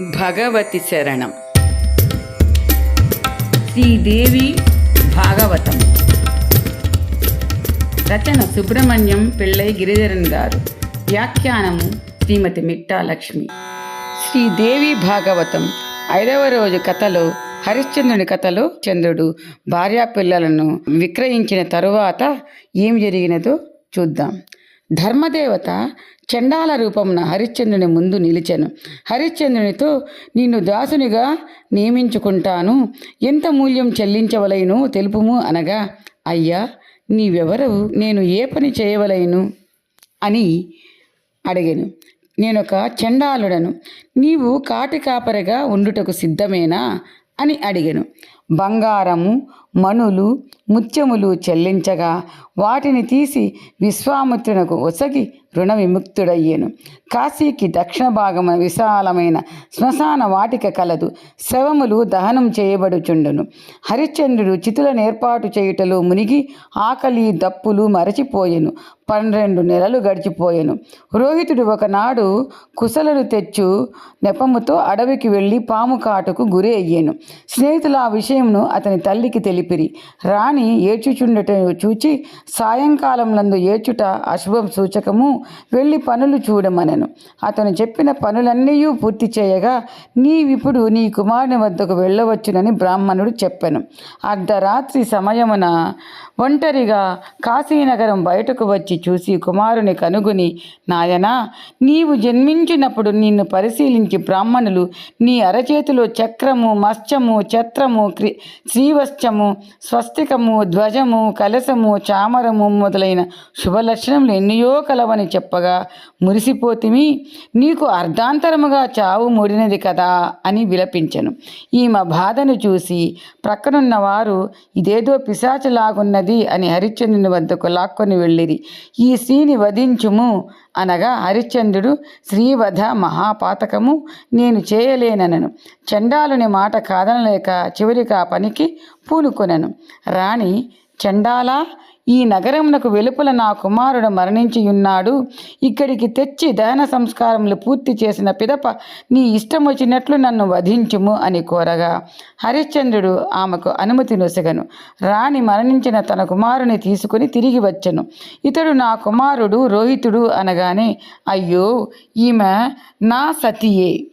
భగవతి శరణం. శ్రీదేవి భాగవతం. రచన సుబ్రహ్మణ్యం పిళ్ళై గిరిధరన్ గారు. వ్యాఖ్యానము శ్రీమతి మిట్టాలక్ష్మి శ్రీదేవి భాగవతం ఐదవ రోజు కథలో హరిశ్చంద్రుని కథలో చంద్రుడు భార్యా పిల్లలను విక్రయించిన తరువాత ఏం జరిగినదో చూద్దాం. ధర్మదేవత చండాల రూపమున హరిశ్చంద్రుని ముందు నిలిచెను. హరిశ్చంద్రునితో నిన్ను దాసునిగా నియమించుకుంటాను. ఎంత మూల్యం చెల్లించవలైనో తెలుపుము అనగా అయ్యా నీవెవరవు? నేను ఏ పని చేయవలైను అని అడిగాను. నేనొక చండాలుడను. నీవు కాటి కాపరిగా ఉండుటకు సిద్ధమేనా అని అడిగాను. బంగారము మణులు ముత్యములు చెల్లించగా వాటిని తీసి విశ్వామిత్రునకు ఒసగి రుణ విముక్తుడయ్యాను కాశీకి దక్షిణ భాగమున విశాలమైన శ్మశాన వాటిక కలదు. శవములు దహనం చేయబడుచుండును. హరిశ్చంద్రుడు చితులను ఏర్పాటు చేయుటలో మునిగి ఆకలి దప్పులు మరచిపోయెను. పన్నెండు నెలలు గడిచిపోయెను. రోహితుడు ఒకనాడు కుశలను తెచ్చు నెపముతో అడవికి వెళ్ళి పాము కాటుకు గురి అయ్యాను స్నేహితులు ఆ విషయంను అతని తల్లికి తెలియ తెలిపిరి రాణి ఏడ్చుచుండట చూచి సాయంకాలంలందు ఏడ్చుట అశుభం సూచకము. వెళ్ళి పనులు చూడమనెను. అతను చెప్పిన పనులన్నీ పూర్తి చేయగా నీవిప్పుడు నీ కుమారుని వద్దకు వెళ్ళవచ్చునని బ్రాహ్మణుడు చెప్పాను. అర్ధరాత్రి సమయమున ఒంటరిగా కాశీనగరం బయటకు వచ్చి చూసి కుమారుని కనుగొని నాయనా నీవు జన్మించినప్పుడు నిన్ను పరిశీలించి బ్రాహ్మణులు నీ అరచేతిలో చక్రము మత్స్యము ఛత్రము క్రి శ్రీవత్సము స్వస్తికము ధ్వజము కలశము చామరము మొదలైన శుభలక్షణములు ఎన్నయో కలవని చెప్పగా మురిసిపోతిమి నీకు అర్ధాంతరముగా చావు మూడినది కదా అని విలపించను. ఈమె బాధను చూసి ప్రక్కనున్న వారు ఇదేదో పిశాచలాగున్నది అని హరిశ్చంద్రుని వద్దకు లాక్కొని వెళ్ళిరి. ఈ స్త్రీని వధించుము అనగా హరిశ్చంద్రుడు శ్రీవధ మహాపాతకము నేను చేయలేననను. చండాలుని మాట కాదనలేక చివరికి ఆ పనికి పూనుకొనను. రాణి చండాలా? ఈ నగరమునకు వెలుపల నా కుమారుడు మరణించియున్నాడు. ఇక్కడికి తెచ్చి దహన సంస్కారములు పూర్తి చేసిన పిదప నీ ఇష్టం వచ్చినట్లు నన్ను వధించుము అని కోరగా హరిశ్చంద్రుడు ఆమెకు అనుమతి నొసగను. రాణి మరణించిన తన కుమారుని తీసుకుని తిరిగి వచ్చను. ఇతడు నా కుమారుడు రోహితుడు అనగానే అయ్యో ఈమె నా సతియే.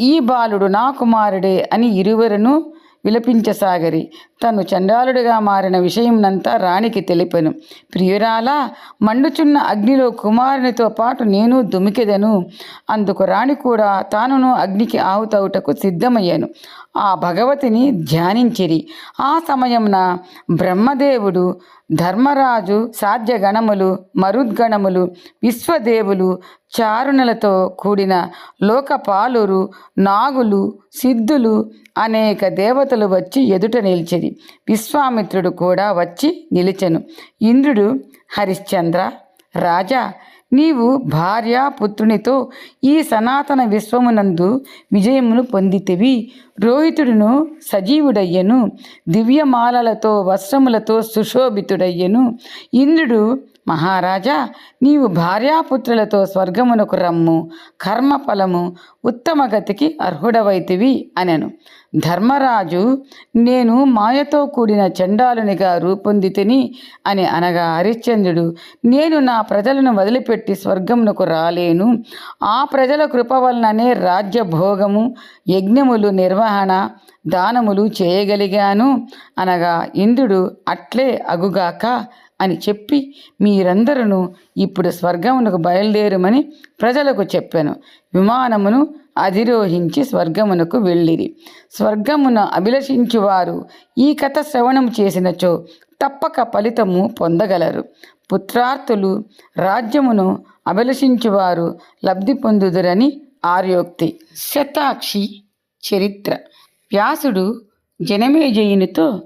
ఈ బాలుడు నా కుమారుడే అని ఇరువురను విలపించసాగరి. తను చండాలుడిగా మారిన విషయంనంతా రాణికి తెలిపెను. ప్రియురాలా మండుచున్న అగ్నిలో కుమారునితో పాటు నేను దుమికెదను. అందుకు రాణి కూడా తానును అగ్నికి ఆహుతవుటకు సిద్ధమయ్యాను. ఆ భగవతిని ధ్యానించిరి. ఆ సమయమున బ్రహ్మదేవుడు ధర్మరాజు సాధ్యగణములు మరుద్గణములు విశ్వదేవులు చారుణలతో కూడిన లోకపాలురు నాగులు సిద్ధులు అనేక దేవతలు వచ్చి ఎదుట నిలిచిరి. విశ్వామిత్రుడు కూడా వచ్చి నిలిచెను. ఇంద్రుడు హరిశ్చంద్ర రాజా నీవు భార్య పుత్రునితో ఈ సనాతన విశ్వమునందు విజయమును పొందితివి. రోహితుడును సజీవుడయ్యను. దివ్యమాలలతో వస్త్రములతో సుశోభితుడయ్యను. ఇంద్రుడు మహారాజా నీవు భార్యాపుత్రులతో స్వర్గమునకు రమ్ము కర్మఫలము ఉత్తమ గతికి అర్హుడవైతివి అనెను. ధర్మరాజు నేను మాయతో కూడిన చండాలునిగా రూపొందితిని అని అనగా హరిశ్చంద్రుడు నేను నా ప్రజలను వదిలిపెట్టి స్వర్గమునకు రాలేను. ఆ ప్రజల కృప వలననే రాజ్యభోగము యజ్ఞములు నిర్వహణ దానములు చేయగలిగాను అనగా ఇంద్రుడు అట్లే అగుగాక అని చెప్పి మీరందరూ ఇప్పుడు స్వర్గమునకు బయలుదేరమని ప్రజలకు చెప్పాను. విమానమును అధిరోహించి స్వర్గమునకు వెళ్ళిరి. స్వర్గమున అభిలషించువారు ఈ కథ శ్రవణం చేసినచో తప్పక ఫలితము పొందగలరు. పుత్రార్థులు రాజ్యమును అభిలషించువారు లబ్ధి పొందుదురని ఆర్యోక్తి. శతాక్షి చరిత్ర. వ్యాసుడు జనమేజయునితో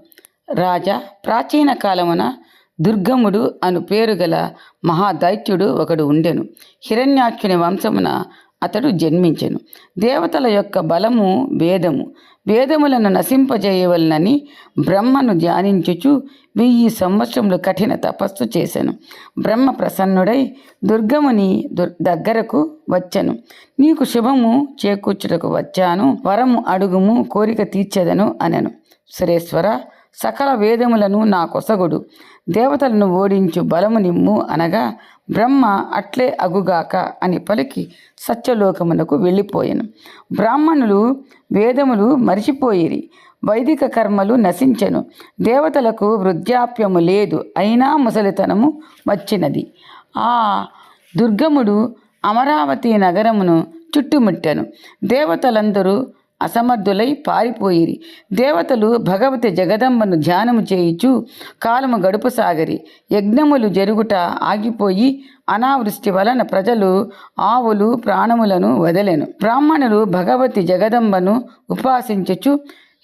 రాజా ప్రాచీన కాలమున దుర్గముడు అను పేరు గల మహాదైత్యుడు ఒకడు ఉండెను. హిరణ్యాక్షుని వంశమున అతడు జన్మించెను. దేవతల యొక్క బలము వేదము. వేదములను నశింపజేయవలనని బ్రహ్మను ధ్యానించుచు వెయ్యి సంవత్సరములు కఠిన తపస్సు చేశాను బ్రహ్మ ప్రసన్నుడై దుర్గముని దుర్ దగ్గరకు వచ్చాను. నీకు శుభము చేకూర్చుటకు వచ్చాను. వరము అడుగుము కోరిక తీర్చెదను అనెను. సురేశ్వర సకల వేదములను నా కొసగుడు దేవతలను ఓడించు బలము నిమ్ము అనగా బ్రహ్మ అట్లే అగుగాక అని పలికి సత్యలోకమునకు వెళ్ళిపోయాను. బ్రాహ్మణులు వేదములు మరిచిపోయిరి వైదిక కర్మలు నశించెను. దేవతలకు వృద్ధాప్యము లేదు అయినా ముసలితనము వచ్చినది. ఆ దుర్గముడు అమరావతి నగరమును చుట్టుముట్టాను. దేవతలందరూ అసమర్థులై పారిపోయిరి. దేవతలు భగవతి జగదంబను ధ్యానము చేయుచు కాలము గడుపుసాగరి యజ్ఞములు జరుగుట ఆగిపోయి అనావృష్టి వలన ప్రజలు ఆవులు ప్రాణములను వదలెను. బ్రాహ్మణులు భగవతి జగదంబను ఉపాసించుచు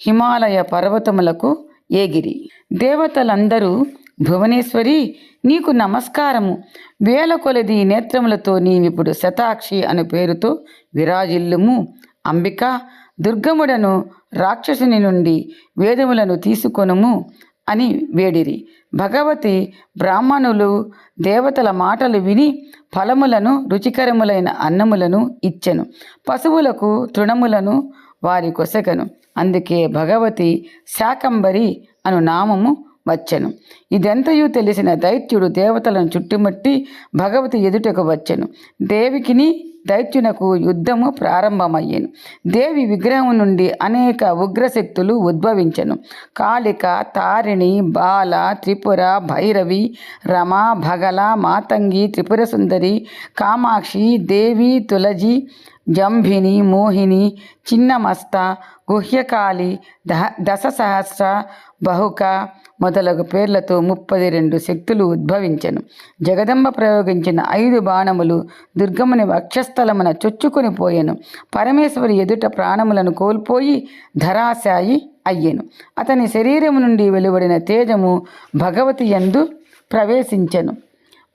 హిమాలయ పర్వతములకు ఏగిరి. దేవతలందరూ భువనేశ్వరి నీకు నమస్కారము. వేల కొలది నేత్రములతో నీవిప్పుడు శతాక్షి అను పేరుతో విరాజిల్లుము. అంబిక దుర్గముడను రాక్షసుని నుండి వేదములను తీసుకొనుము అని వేడిరి. భగవతి బ్రాహ్మణులు దేవతల మాటలు విని ఫలములను రుచికరములైన అన్నములను ఇచ్చెను. పశువులకు తృణములను వారి కొసెకను అందుకే భగవతి శాకంబరి అను నామము వచ్చెను. ఇదెంతయు తెలిసిన దైత్యుడు దేవతలను చుట్టుముట్టి భగవతి ఎదుటకు వచ్చెను. దేవికిని దైత్యునకు యుద్ధము ప్రారంభమయ్యేను. దేవి విగ్రహం నుండి అనేక ఉగ్రశక్తులు ఉద్భవించెను. కాళిక తారిణి బాల త్రిపుర భైరవి రమ భగల మాతంగి త్రిపుర సుందరి కామాక్షి దేవి తులజి జంభిని మోహిని చిన్నమస్త గుహ్యకాళి దహ దశ సహస్ర బహుక మొదలగు పేర్లతో ముప్పది రెండు శక్తులు ఉద్భవించెను. జగదంబ ప్రయోగించిన ఐదు బాణములు దుర్గముని వక్షస్థలమున చొచ్చుకొని పోయెను. పరమేశ్వరి ఎదుట ప్రాణములను కోల్పోయి ధరాశాయి అయ్యెను. అతని శరీరము నుండి వెలువడిన తేజము భగవతి యందు ప్రవేశించెను.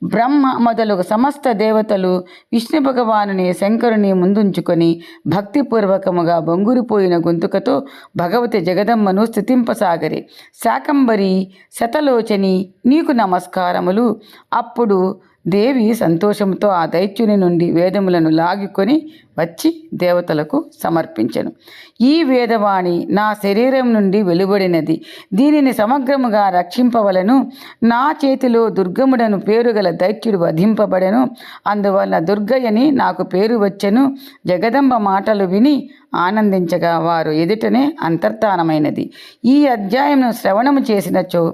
బ్రహ్మ మొదలగు సమస్త దేవతలు విష్ణు భగవానుని శంకరుని ముందుంచుకొని భక్తిపూర్వకముగా బొంగురిపోయిన గొంతుకతో భగవతి జగదమ్మను స్థుతింపసాగరి శాకంబరి శతలోచని నీకు నమస్కారములు. అప్పుడు దేవి సంతోషంతో ఆ దైత్యుని నుండి వేదములను లాగుకొని వచ్చి దేవతలకు సమర్పించెను. ఈ వేదవాణి నా శరీరం నుండి వెలువడినది. దీనిని సమగ్రముగా రక్షింపవలను. నా చేతిలో దుర్గముడను పేరు గల దైత్యుడు వధింపబడను. అందువలన దుర్గయ్యని నాకు పేరు వచ్చెను. జగదంబ మాటలు విని ఆనందించగా వారు ఎదుటనే అంతర్ధానమైనది. ఈ అధ్యాయంను శ్రవణము చేసినచో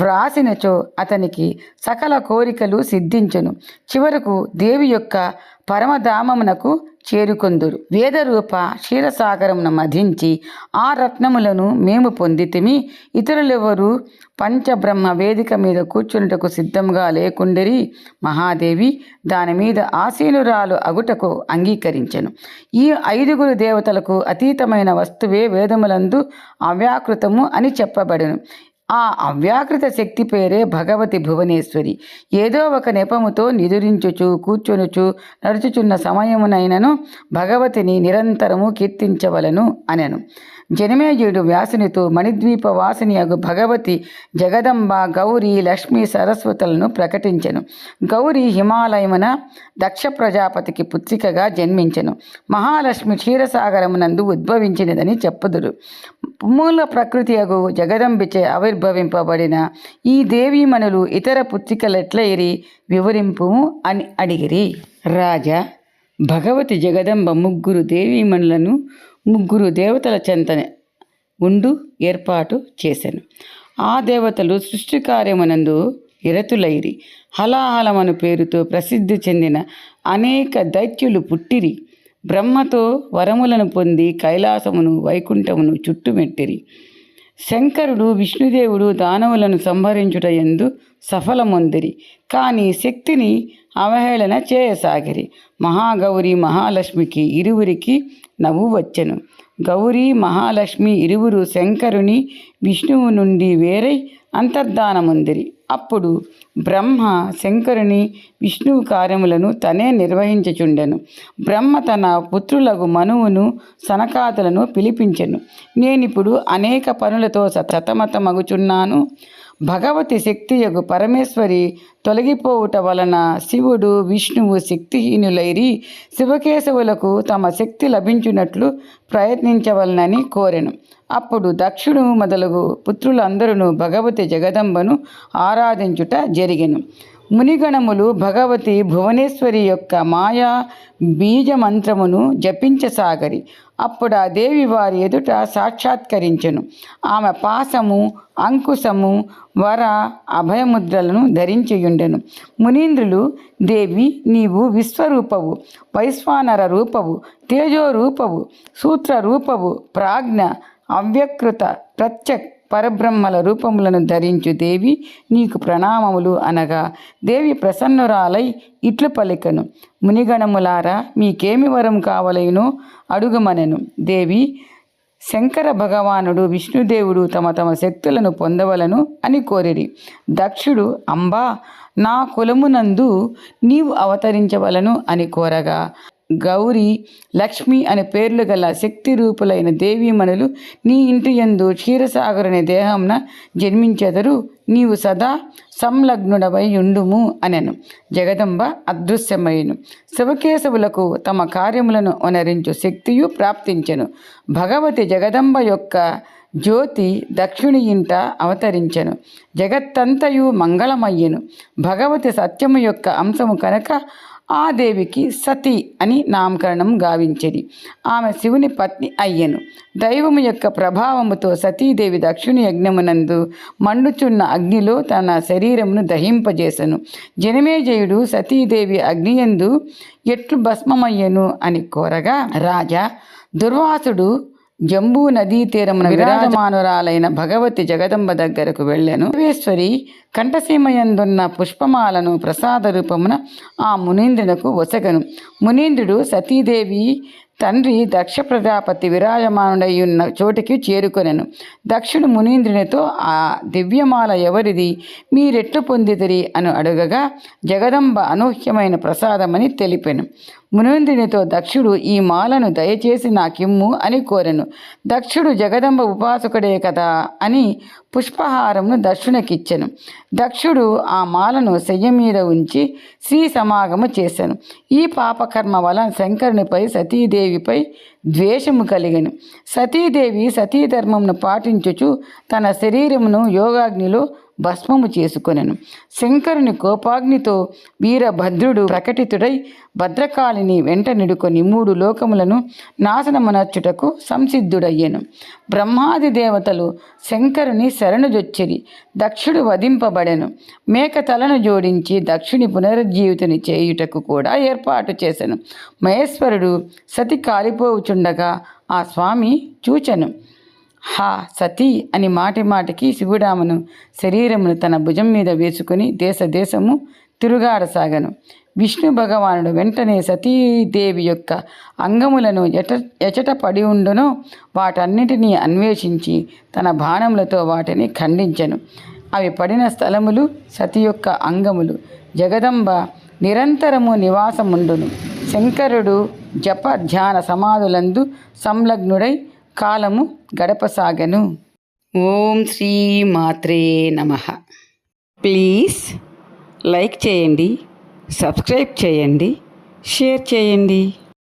వ్రాసినచో అతనికి సకల కోరికలు సిద్ధించను. చివరకు దేవి యొక్క పరమధామమునకు చేరుకొందురు. వేదరూప క్షీరసాగరమును మధించి ఆ రత్నములను మేము పొందితిమి. ఇతరులెవరు పంచబ్రహ్మ వేదిక మీద కూర్చున్నటకు సిద్ధంగా లేకుండరి. మహాదేవి దాని మీద ఆసీనురాలు అగుటకు అంగీకరించెను. ఈ ఐదుగురు దేవతలకు అతీతమైన వస్తువే వేదములందు అవ్యాకృతము అని చెప్పబడను. ఆ అవ్యాకృత శక్తి పేరే భగవతి భువనేశ్వరి. ఏదో ఒక నెపముతో నిదురించుచు కూర్చొనుచు నడుచుచున్న సమయమునైనను భగవతిని నిరంతరము కీర్తించవలను అనెను. జనమేజయుడు వ్యాసునితో మణిద్వీప వాసిని అగు భగవతి జగదంబ గౌరీ లక్ష్మి సరస్వతులను ప్రకటించెను. గౌరీ హిమాలయమున దక్ష ప్రజాపతికి పుత్రికగా జన్మించెను. మహాలక్ష్మి క్షీరసాగరమునందు ఉద్భవించినదని చెప్పుదురు. మూల ప్రకృతి అగు జగదంబిచే ఆవిర్భవింపబడిన ఈ దేవీమణులు ఇతర పుత్రికలెట్లయిరి వివరింపు అని అడిగిరి. రాజా భగవతి జగదంబ ముగ్గురు దేవీమణులను ముగ్గురు దేవతల చెంతనే ఉండు ఏర్పాటు చేశాను ఆ దేవతలు సృష్టి కార్యమునందు ఇరతులైరి హలాహలమను పేరుతో ప్రసిద్ధి చెందిన అనేక దైత్యులు పుట్టిరి. బ్రహ్మతో వరములను పొంది కైలాసమును వైకుంఠమును చుట్టుమెట్టిరి. శంకరుడు విష్ణుదేవుడు దానవులను సంహరించుట ఎందు సఫలమొందిరి. కానీ శక్తిని అవహేళన చేయసాగిరి. మహాగౌరి మహాలక్ష్మికి ఇరువురికి నవ్వు వచ్చెను గౌరీ మహాలక్ష్మి ఇరువురు శంకరుని విష్ణువు నుండి వేరై అంతర్ధానముందిరి. అప్పుడు బ్రహ్మ శంకరుని విష్ణువు కార్యములను తనే నిర్వహించుచుండెను. బ్రహ్మ తన పుత్రులకు మనువును సనకాతులను పిలిపించెను. నేనిప్పుడు అనేక పనులతో సతమతమగుచున్నాను భగవతి శక్తి యొక్క పరమేశ్వరి తొలగిపోవుట వలన శివుడు విష్ణువు శక్తిహీనులైరి శివకేశవులకు తమ శక్తి లభించున్నట్లు ప్రయత్నించవలనని కోరెను. అప్పుడు దక్షుడు మొదలగు పుత్రులందరూ భగవతి జగదంబను ఆరాధించుట జరిగెను. మునిగణములు భగవతి భువనేశ్వరి యొక్క మాయా బీజ మంత్రమును జపించసాగరి. అప్పుడు ఆ దేవి వారి ఎదుట సాక్షాత్కరించెను. ఆమె పాసము అంకుశము వర అభయముద్రలను ధరించియుండెను. మునీంద్రులు దేవి నీవు విశ్వరూపవు వైశ్వానర రూపవు తేజోరూపవు సూత్రరూపవు సూత్ర రూపవు ప్రాజ్ఞ అవ్యకృత ప్రత్యక్ పరబ్రహ్మల రూపములను ధరించు దేవి నీకు ప్రణామములు అనగా. దేవి ప్రసన్నురాలై ఇట్లు పలికను. మునిగణములారా మీకేమి వరం కావలేనో? అడుగుమనెను. దేవి శంకర భగవానుడు విష్ణుదేవుడు తమ తమ శక్తులను పొందవలను అని కోరిరి. దక్షుడు అంబా నా కులమునందు నీవు అవతరించవలను అని కోరగా. గౌరీ లక్ష్మి అనే పేర్లు గల శక్తి రూపులైన దేవీమణులు నీ ఇంటి యందు క్షీరసాగరుని దేహంన జన్మించెదరు. నీవు సదా సంలగ్నుడవై ఉండుము అనెను. జగదంబ అదృశ్యమైను శివకేశవులకు తమ కార్యములను వనరించు శక్తియు ప్రాప్తించెను. భగవతి జగదంబ యొక్క జ్యోతి దక్షిణి ఇంట అవతరించెను. జగత్తంతయు మంగళమయ్యెను. భగవతి సత్యము యొక్క అంశము కనుక ఆ దేవికి సతి అని నామకరణం గావించేది. ఆమె శివుని పత్ని అయ్యను. దైవము యొక్క ప్రభావముతో సతీదేవి దక్షిణ యజ్ఞమునందు మండుచున్న అగ్నిలో తన శరీరమును దహింపజేసను. జనమేజయుడు సతీదేవి అగ్నియందు ఎట్లు భస్మమయ్యను అని కోరగా రాజా దుర్వాసుడు జంబూ నదీ తీరమున విరాజమానురాలైన భగవతి జగదంబ దగ్గరకు వెళ్ళెను. సర్వేశ్వరి కంఠసీమయందున్న పుష్పమాలను ప్రసాద రూపమున ఆ మునీంద్రునకు వసగను. మునీంద్రుడు సతీదేవి తండ్రి దక్ష ప్రజాపతి విరాజమానుడై ఉన్న చోటికి చేరుకొనెను. దక్షుడు మునీంద్రునితో ఆ దివ్యమాల ఎవరిది? మీరెట్లు పొందితిరి అని అడుగగా జగదంబ అనూహ్యమైన ప్రసాదమని తెలిపెను. మునీంద్రునితో దక్షుడు ఈ మాలను దయచేసి నాకిమ్ము అని కోరెను. దక్షుడు జగదంబ ఉపాసకుడే కదా అని పుష్పహారమును దక్షునికిచ్చెను. దక్షుడు ఆ మాలను శయ్య మీద ఉంచి శ్రీ సమాగము చేశాను ఈ పాపకర్మ వలన శంకరునిపై సతీదేవిపై ద్వేషము కలిగను. సతీదేవి సతీధర్మమును పాటించుచు తన శరీరమును యోగాగ్నిలో భస్మము చేసుకొనెను. శంకరుని కోపాగ్నితో వీరభద్రుడు ప్రకటితుడై భద్రకాళిని వెంట నిడుకొని మూడు లోకములను నాశనమునర్చుటకు సంసిద్ధుడయ్యెను. బ్రహ్మాది దేవతలు శంకరుని శరణుజొచ్చిరి దక్షుడు వధింపబడెను. మేక తలను జోడించి దక్షుని పునరుజ్జీవితుని చేయుటకు కూడా ఏర్పాటు చేశాను మహేశ్వరుడు సతి కాలిపోవుచుండగా ఆ స్వామి చూచెను. హా సతీ అని మాటి మాటికి శివుడామను శరీరమును తన భుజం మీద వేసుకుని దేశ దేశము తిరుగాడసాగను. విష్ణు భగవానుడు వెంటనే సతీదేవి యొక్క అంగములను ఎట ఎచట పడి ఉండునో వాటన్నిటినీ అన్వేషించి తన బాణములతో వాటిని ఖండించెను. అవి పడిన స్థలములు సతి యొక్క అంగములు. జగదంబ నిరంతరము నివాసముండును. శంకరుడు జప ధ్యాన సమాధులందు సంలగ్నుడై కాలము గడపసాగను. ఓం శ్రీ మాత్రే నమ. ప్లీజ్ లైక్ చేయండి సబ్స్క్రైబ్ చేయండి షేర్ చేయండి.